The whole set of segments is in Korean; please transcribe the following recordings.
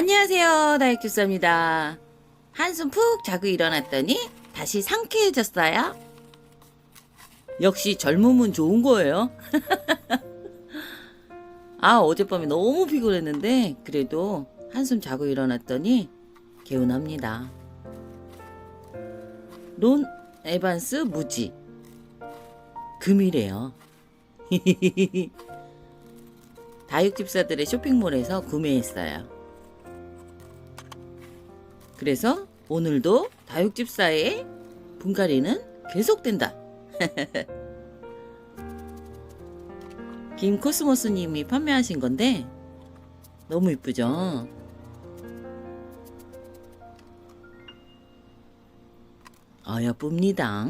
안녕하세요. 다육주사입니다. 한숨 푹 자고 일어났더니 다시 상쾌해졌어요. 역시 젊음은 좋은 거예요. 아, 어젯밤에 너무 피곤했는데 그래도 한숨 자고 일어났더니 개운합니다. 론 에반스 무지. 금이래요. 다육집사들의 쇼핑몰에서 구매했어요. 그래서 오늘도 다육집사의 분갈이는 계속된다. 김코스모스님이 판매하신 건데 너무 이쁘죠? 아 예쁩니다.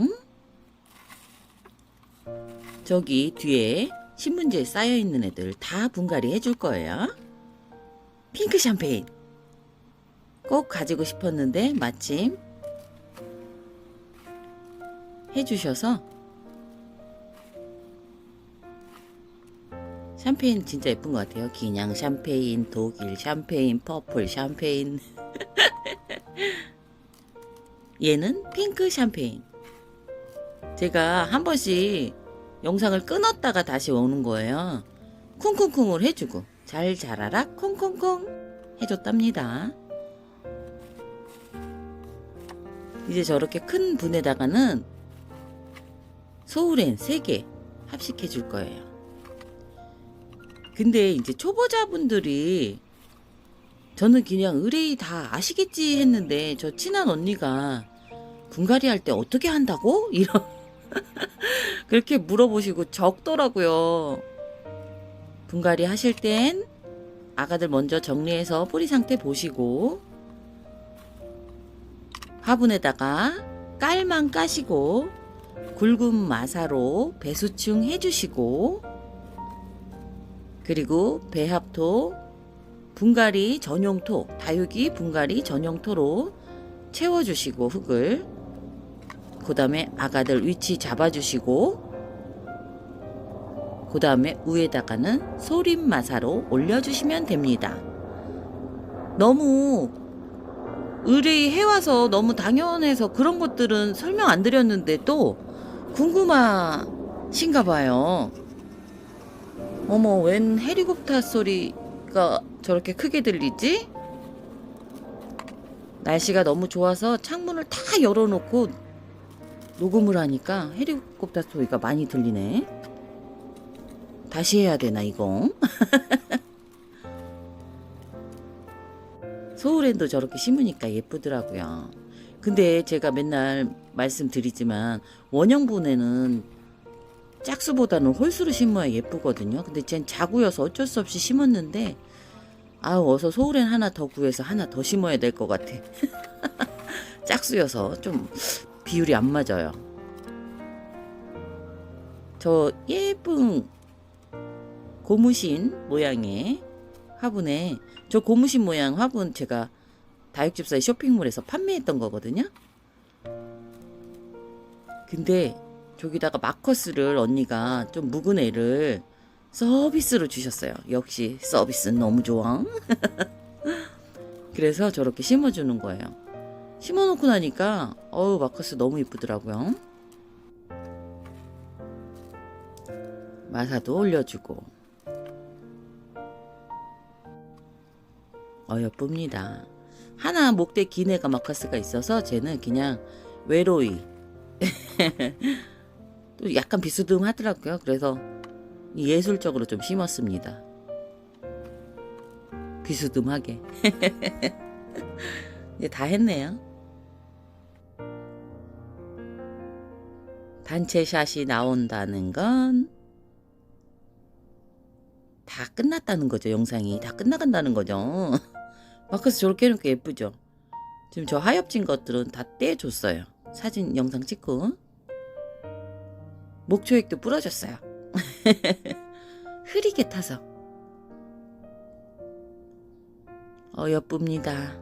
저기 뒤에 신문지에 쌓여 있는 애들 다 분갈이 해줄 거예요. 핑크 샴페인. 꼭 가지고 싶었는데 마침 해주셔서 샴페인 진짜 예쁜 것 같아요. 기냥 샴페인, 독일 샴페인, 퍼플 샴페인. 얘는 핑크 샴페인. 제가 한 번씩 영상을 끊었다가 다시 오는 거예요. 쿵쿵쿵을 해주고 잘 자라라 콩콩콩 해줬답니다. 이제 저렇게 큰 분에다가는 소우렌 3개 합식해 줄 거예요. 근데 이제 초보자분들이 저는 그냥 의뢰이 다 아시겠지 했는데 저 친한 언니가 분갈이 할 때 어떻게 한다고? 이런 그렇게 물어보시고 적더라고요. 분갈이 하실 땐 아가들 먼저 정리해서 뿌리 상태 보시고 화분에다가 깔만 까시고 굵은 마사로 배수충 해주시고 그리고 배합토 분갈이 전용토 다육이 분갈이 전용토로 채워주시고 흙을 그 다음에 아가들 위치 잡아주시고 그 다음에 위에다가는 소림 마사로 올려주시면 됩니다. 너무 의뢰해와서 너무 당연해서 그런 것들은 설명 안 드렸는데 또 궁금하신가 봐요. 어머, 웬 헬리콥터 소리가 저렇게 크게 들리지? 날씨가 너무 좋아서 창문을 다 열어놓고 녹음을 하니까 헬리콥터 소리가 많이 들리네. 다시 해야 되나, 이거? 소울엔도 저렇게 심으니까 예쁘더라고요. 근데 제가 맨날 말씀드리지만 원형분에는 짝수보다는 홀수로 심어야 예쁘거든요. 근데 쟨 자구여서 어쩔 수 없이 심었는데 아우 어서 소울엔 하나 더 구해서 하나 더 심어야 될 것 같아. 짝수여서 좀 비율이 안 맞아요. 저 예쁜 고무신 모양의 화분에 저 고무신 모양 화분 제가 다육집사의 쇼핑몰에서 판매했던 거거든요. 근데 저기다가 마커스를 언니가 좀 묵은 애를 서비스로 주셨어요. 역시 서비스는 너무 좋아. 그래서 저렇게 심어주는 거예요. 심어놓고 나니까 어우 마커스 너무 이쁘더라고요. 마사도 올려주고 어 예쁩니다. 하나 목대 긴 애가 마커스가 있어서 쟤는 그냥 외로이 또 약간 비스듬하더라고요. 그래서 예술적으로 좀 심었습니다. 비스듬하게. 이제 다 했네요. 단체 샷이 나온다는 건 다 끝났다는 거죠. 영상이 다 끝나간다는 거죠. 마커스 저렇게 해놓으니까 예쁘죠. 지금 저 하엽진 것들은 다 떼줬어요. 사진 영상 찍고 목초액도 부러졌어요. 흐리게 타서 어 예쁩니다.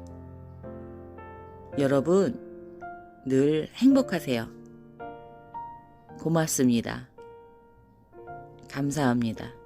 여러분 늘 행복하세요. 고맙습니다. 감사합니다.